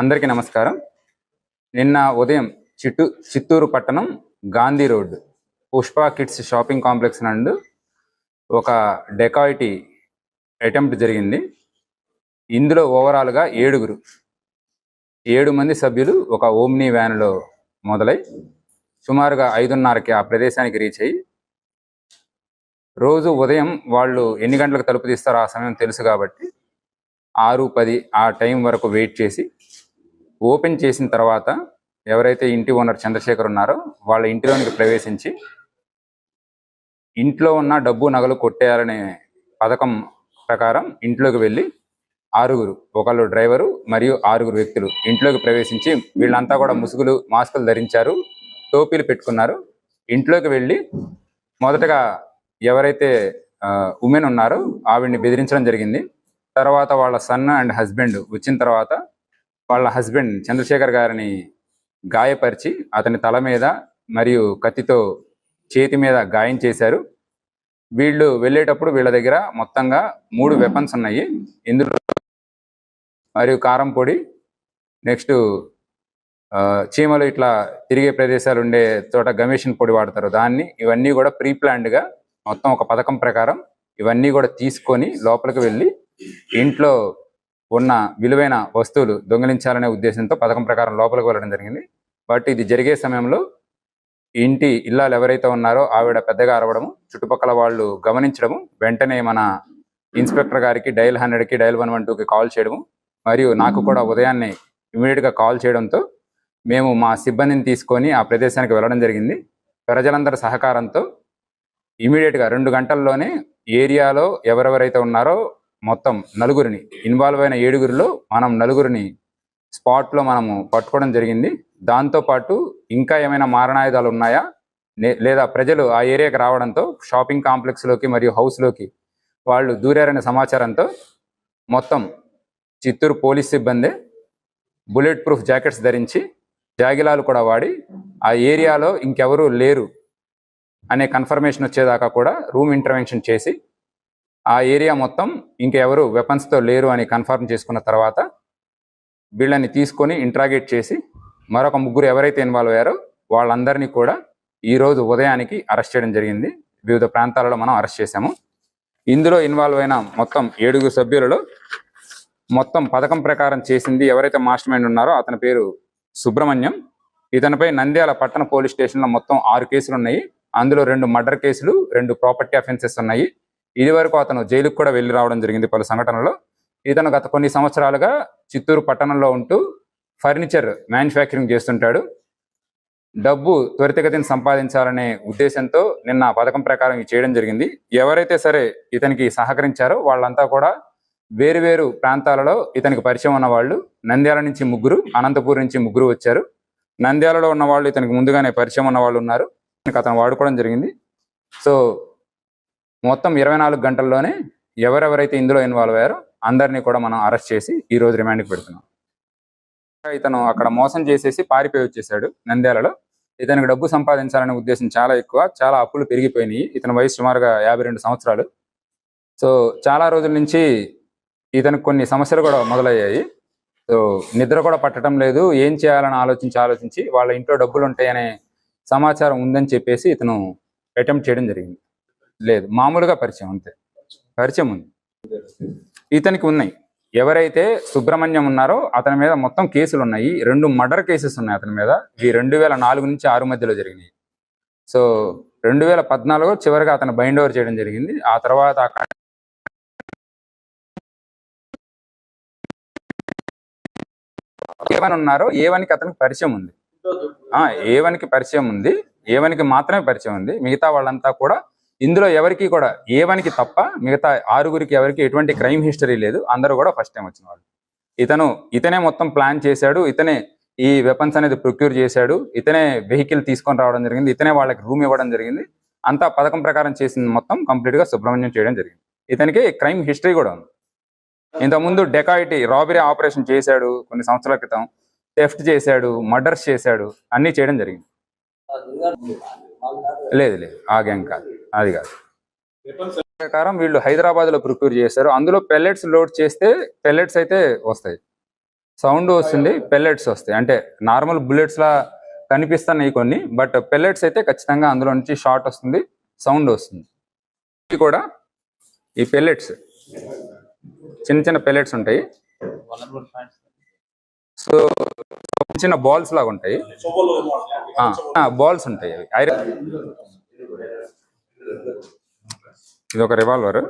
అందరికీ నమస్కారం. నిన్న ఉదయం చిట్టు చిత్తూరు పట్టణం Gandhi road Pushpa kids shopping complex నందు ఒక డెకాయిటీ అటెంప్ట్ జరిగింది. ఇందులో ఓవరాల్గా ఏడుగురు ఏడు మంది సభ్యులు ఒక ఓమ్నీ వ్యాన్లో మొదలై సుమారుగా ఐదున్నరకి ఆ ప్రదేశానికి రీచ్ అయ్యి రోజు ఉదయం వాళ్ళు ఎన్ని గంటలకు తలుపు తీస్తారో ఆ సమయం తెలుసు కాబట్టి ఆరు పది ఆ టైం వరకు వెయిట్ చేసి ఓపెన్ చేసిన తర్వాత ఎవరైతే ఇంటి ఓనర్ చంద్రశేఖర్ ఉన్నారో వాళ్ళ ఇంటిలోనికి ప్రవేశించి ఇంట్లో ఉన్న డబ్బు నగలు కొట్టేయాలనే పథకం ప్రకారం ఇంట్లోకి వెళ్ళి ఆరుగురు ఒకళ్ళు డ్రైవరు మరియు ఆరుగురు వ్యక్తులు ఇంట్లోకి ప్రవేశించి వీళ్ళంతా కూడా ముసుగులు మాస్కులు ధరించారు టోపీలు పెట్టుకున్నారు. ఇంట్లోకి వెళ్ళి మొదటగా ఎవరైతే ఉమెన్ ఉన్నారో ఆవిడ్ని బెదిరించడం జరిగింది. తర్వాత వాళ్ళ సన్ అండ్ హస్బెండ్ వచ్చిన తర్వాత వాళ్ళ హస్బెండ్ చంద్రశేఖర్ గారిని గాయపరిచి అతని తల మీద మరియు కత్తితో చేతి మీద గాయం చేశారు. వీళ్ళు వెళ్ళేటప్పుడు వీళ్ళ దగ్గర మొత్తంగా మూడు వెపన్స్ ఉన్నాయి. ఇందులో మరియు కారం పొడి నెక్స్ట్ చీమలు ఇట్లా తిరిగే ప్రదేశాలు ఉండే చోట గమేషన్ పొడి వాడతారు. దాన్ని ఇవన్నీ కూడా ప్రీ గా మొత్తం ఒక పథకం ప్రకారం ఇవన్నీ కూడా తీసుకొని లోపలికి వెళ్ళి ఇంట్లో ఉన్న విలువైన వస్తువులు దొంగిలించాలనే ఉద్దేశంతో పథకం ప్రకారం లోపలికి వెళ్ళడం జరిగింది. బట్ ఇది జరిగే సమయంలో ఇంటి ఇల్లాలు ఎవరైతే ఉన్నారో ఆవిడ పెద్దగా అరవడము చుట్టుపక్కల వాళ్ళు గమనించడము వెంటనే మన ఇన్స్పెక్టర్ గారికి డైల్ హండ్రెడ్కి డైల్ వన్ వన్ టూకి కాల్ చేయడము మరియు నాకు కూడా ఉదయాన్నే ఇమీడియట్గా కాల్ చేయడంతో మేము మా సిబ్బందిని తీసుకొని ఆ ప్రదేశానికి వెళ్ళడం జరిగింది. ప్రజలందరి సహకారంతో ఇమీడియట్గా రెండు గంటల్లోనే ఏరియాలో ఎవరెవరైతే ఉన్నారో మొత్తం నలుగురిని ఇన్వాల్వ్ అయిన ఏడుగురిలో మనం నలుగురిని స్పాట్లో మనము పట్టుకోవడం జరిగింది. దాంతోపాటు ఇంకా ఏమైనా మారణాయుధాలు ఉన్నాయా? లేదా ప్రజలు ఆ ఏరియాకి రావడంతో షాపింగ్ కాంప్లెక్స్లోకి మరియు హౌస్లోకి వాళ్ళు దూరారనే సమాచారంతో మొత్తం చిత్తూరు పోలీస్ సిబ్బంది బుల్లెట్ ప్రూఫ్ జాకెట్స్ ధరించి జాగిలాలు కూడా వాడి ఆ ఏరియాలో ఇంకెవరూ లేరు అనే కన్ఫర్మేషన్ వచ్చేదాకా కూడా రూమ్ ఇంటర్వెన్షన్ చేసి ఆ ఏరియా మొత్తం ఇంకెవరు వెపన్స్తో లేరు అని కన్ఫర్మ్ చేసుకున్న తర్వాత వీళ్ళని తీసుకొని ఇంట్రాగేట్ చేసి మరొక ముగ్గురు ఎవరైతే ఇన్వాల్వ్ అయ్యారో వాళ్ళందరినీ కూడా ఈ రోజు ఉదయానికి అరెస్ట్ చేయడం జరిగింది. వివిధ ప్రాంతాలలో మనం అరెస్ట్ చేశాము. ఇందులో ఇన్వాల్వ్ అయిన మొత్తం ఏడుగురు సభ్యులలో మొత్తం పథకం ప్రకారం చేసింది ఎవరైతే మాస్టర్ మైండ్ ఉన్నారో అతని పేరు సుబ్రహ్మణ్యం. ఇతనిపై నంద్యాల పట్టణ పోలీస్ స్టేషన్లో మొత్తం ఆరు కేసులు ఉన్నాయి. అందులో రెండు మర్డర్ కేసులు రెండు ప్రాపర్టీ అఫెన్సెస్ ఉన్నాయి. ఇది వరకు అతను జైలుకు కూడా వెళ్ళి రావడం జరిగింది పలు సంఘటనలో. ఇతను గత కొన్ని సంవత్సరాలుగా చిత్తూరు పట్టణంలో ఉంటూ ఫర్నిచర్ మ్యానుఫ్యాక్చరింగ్ చేస్తుంటాడు. డబ్బు త్వరితగతిని సంపాదించాలనే ఉద్దేశంతో నిన్న పథకం ప్రకారం ఇది చేయడం జరిగింది. ఎవరైతే సరే ఇతనికి సహకరించారో వాళ్ళంతా కూడా వేరు వేరు ప్రాంతాలలో ఇతనికి పరిచయం ఉన్నవాళ్ళు నంద్యాల నుంచి ముగ్గురు అనంతపూర్ నుంచి ముగ్గురు వచ్చారు. నంద్యాలలో ఉన్న వాళ్ళు ఇతనికి ముందుగానే పరిచయం ఉన్న వాళ్ళు ఉన్నారు. ఇతనికి అతను వాడుకోవడం జరిగింది. సో మొత్తం ఇరవై నాలుగు గంటల్లోనే ఎవరెవరైతే ఇందులో ఇన్వాల్వ్ అయ్యారో అందరినీ కూడా మనం అరెస్ట్ చేసి ఈ రోజు రిమాండ్కి పెడుతున్నాం. ఇతను అక్కడ మోసం చేసేసి పారిపోయి వచ్చేసాడు నంద్యాలలో. ఇతనికి డబ్బు సంపాదించాలనే ఉద్దేశం చాలా ఎక్కువ చాలా అప్పులు పెరిగిపోయినాయి. ఇతని వయసు సుమారుగా యాభై రెండు సంవత్సరాలు. సో చాలా రోజుల నుంచి ఇతనికి కొన్ని సమస్యలు కూడా మొదలయ్యాయి. సో నిద్ర కూడా పట్టడం లేదు. ఏం చేయాలని ఆలోచించి ఆలోచించి వాళ్ళ ఇంట్లో డబ్బులు ఉంటాయనే సమాచారం ఉందని చెప్పేసి ఇతను అటెంప్ట్ చేయడం జరిగింది. లేదు మామూలుగా పరిచయం అంతే. పరిచయం ఉంది. ఇతనికి ఉన్నాయి. ఎవరైతే సుబ్రహ్మణ్యం ఉన్నారో అతని మీద మొత్తం కేసులు ఉన్నాయి. రెండు మర్డర్ కేసెస్ ఉన్నాయి అతని మీద. ఇవి రెండు వేల నాలుగు నుంచి ఆరు మధ్యలో జరిగినాయి. సో రెండు వేల పద్నాలుగు చివరిగా అతను బైండ్ ఓవర్ చేయడం జరిగింది. ఆ తర్వాత అక్కడ ఏవన్ ఉన్నారో ఏవన్కి అతనికి పరిచయం ఉంది. ఆ ఏవన్కి పరిచయం ఉంది? ఏవన్కి మాత్రమే పరిచయం ఉంది. మిగతా వాళ్ళంతా కూడా ఇందులో ఎవరికి కూడా ఏవనికి తప్ప మిగతా ఆరుగురికి ఎవరికి ఎటువంటి క్రైమ్ హిస్టరీ లేదు. అందరూ కూడా ఫస్ట్ టైం వచ్చిన వాళ్ళు. ఇతను ఇతనే మొత్తం ప్లాన్ చేశాడు. ఇతనే ఈ వెపన్స్ అనేది ప్రొక్యూర్ చేశాడు. ఇతనే వెహికల్ తీసుకొని రావడం జరిగింది. ఇతనే వాళ్ళకి రూమ్ ఇవ్వడం జరిగింది. అంతా పథకం ప్రకారం చేసింది మొత్తం కంప్లీట్గా సుబ్రహ్మణ్యం చేయడం జరిగింది. ఇతనికి క్రైమ్ హిస్టరీ కూడా ఉంది. ఇంతకుముందు డెకాయిటీ రాబరీ ఆపరేషన్ చేశాడు కొన్ని సంవత్సరాల క్రితం. టెఫ్ట్ చేశాడు మర్డర్స్ చేశాడు. అన్నీ చేయడం జరిగింది. లేదు లేదు. ఆ గ్యాంగ్ కాదు. అది కాదు. ప్రకారం వీళ్ళు హైదరాబాద్లో ప్రొక్యూర్ చేశారు. అందులో పెల్లెట్స్ లోడ్ చేస్తే పెల్లెట్స్ అయితే వస్తాయి. సౌండ్ వస్తుంది పెల్లెట్స్ వస్తాయి. అంటే నార్మల్ బుల్లెట్స్ లా కనిపిస్తున్నాయి కొన్ని బట్ పెల్లెట్స్ అయితే ఖచ్చితంగా అందులో నుంచి షార్ట్ వస్తుంది సౌండ్ వస్తుంది. ఇవి కూడా ఈ పెల్లెట్స్ చిన్న చిన్న పెల్లెట్స్ ఉంటాయి. సో చిన్న బాల్స్ లాగా ఉంటాయి. బాల్స్ ఉంటాయి అవి. ఐరన్ ఇది ఒక రివాల్వర్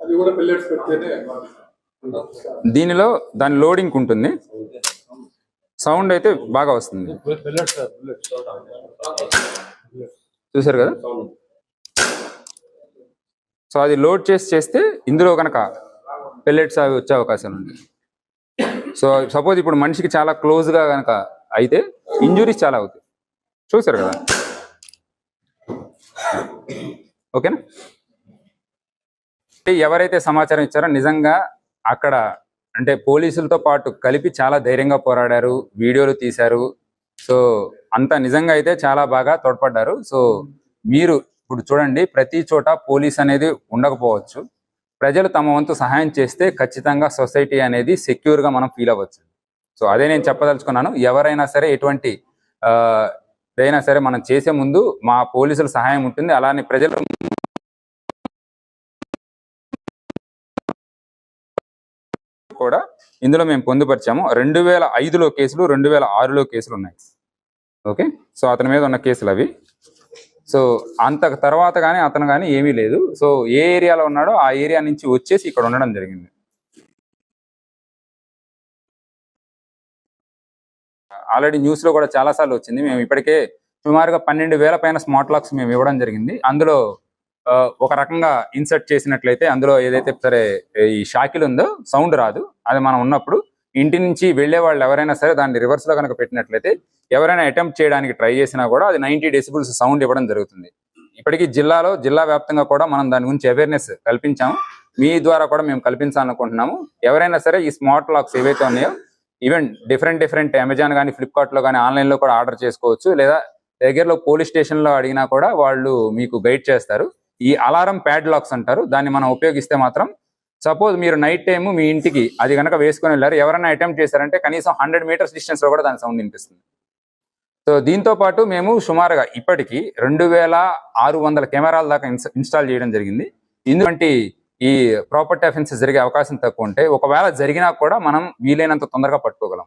అది కూడా పిల్లెట్స్ పెడితేనే దీనిలో దాని లోడింగ్ ఉంటుంది సౌండ్ అయితే బాగా వస్తుంది. చూసారు కదా? సో అది లోడ్ చేసి చేస్తే ఇందులో కనుక పెల్లెట్స్ అవి వచ్చే అవకాశం ఉంది సో సపోజ్ ఇప్పుడు మనిషికి చాలా క్లోజ్గా కనుక అయితే ఇంజురీస్ చాలా అవుతాయి. చూసారు కదా? ఓకేనా అంటే ఎవరైతే సమాచారం ఇచ్చారో నిజంగా అక్కడ అంటే పోలీసులతో పాటు కలిపి చాలా ధైర్యంగా పోరాడారు వీడియోలు తీశారు. సో అంత నిజంగా అయితే చాలా బాగా తోడ్పడ్డారు. సో మీరు ఇప్పుడు చూడండి ప్రతి చోట పోలీస్ అనేది ఉండకపోవచ్చు. ప్రజలు తమ వంతు సహాయం చేస్తే ఖచ్చితంగా సొసైటీ అనేది సెక్యూర్గా మనం ఫీల్ అవ్వచ్చు. సో అదే నేను చెప్పదలుచుకున్నాను. ఎవరైనా సరే ఎటువంటి ఏదైనా సరే మనం చేసే ముందు మా పోలీసుల సహాయం ఉంటుంది. అలానే ప్రజలు కూడా ఇందులో మేము పొందుపరిచాము. రెండు వేల ఐదులో కేసులు రెండు వేల ఆరులో కేసులు ఉన్నాయి. ఓకే? సో అతని మీద ఉన్న కేసులు అవి. సో అంత తర్వాత కానీ అతను కానీ ఏమీ లేదు. సో ఏ ఏరియాలో ఉన్నాడో ఆ ఏరియా నుంచి వచ్చేసి ఇక్కడ ఉండడం జరిగింది. ఆల్రెడీ న్యూస్లో కూడా చాలా సార్లు వచ్చింది. మేము ఇప్పటికే సుమారుగా పన్నెండు వేల పైన స్మార్ట్ లాక్స్ మేము ఇవ్వడం జరిగింది. అందులో ఆ, ఒక రకంగా ఇన్సర్ట్ చేసినట్లయితే అందులో ఏదైతే సరే ఈ షాకిల్ ఉందో సౌండ్ రాదు. అది మనం ఉన్నప్పుడు ఇంటి నుంచి వెళ్ళే వాళ్ళు ఎవరైనా సరే దాన్ని రివర్స్లో కనుక పెట్టినట్లయితే ఎవరైనా అటెంప్ట్ చేయడానికి ట్రై చేసినా కూడా అది నైన్టీ డెసిబుల్స్ సౌండ్ ఇవ్వడం జరుగుతుంది. ఇప్పటికీ జిల్లాలో జిల్లా వ్యాప్తంగా కూడా మనం దాని గురించి అవేర్నెస్ కల్పించాము. మీ ద్వారా కూడా మేము కల్పించాలనుకుంటున్నాము. ఎవరైనా సరే ఈ స్మార్ట్ లాక్స్ ఏవైతే ఉన్నాయో ఈవెన్ డిఫరెంట్ డిఫరెంట్ అమెజాన్ కానీ ఫ్లిప్కార్ట్లో కానీ ఆన్లైన్లో కూడా ఆర్డర్ చేసుకోవచ్చు. లేదా దగ్గరలో పోలీస్ స్టేషన్లో అడిగినా కూడా వాళ్ళు మీకు గైడ్ చేస్తారు. ఈ అలారం ప్యాడ్ లాక్స్ అంటారు. దాన్ని మనం ఉపయోగిస్తే మాత్రం సపోజ్ మీరు నైట్ టైం మీ ఇంటికి అది కనుక వేసుకొని వెళ్ళారు. ఎవరైనా అటెంప్ట్ చేశారంటే కనీసం హండ్రెడ్ మీటర్స్ డిస్టెన్స్లో కూడా దాని సౌండ్ వినిపిస్తుంది. సో దీంతో పాటు మేము సుమారుగా ఇప్పటికీ రెండు వేల ఆరు వందల కెమెరాల దాకా ఇన్స్టాల్ చేయడం జరిగింది. ఎందుకంటే ఈ ప్రాపర్టీ అఫెన్సెస్ జరిగే అవకాశం తక్కువ ఉంటే ఒకవేళ జరిగినా కూడా మనం వీలైనంత తొందరగా పట్టుకోగలం.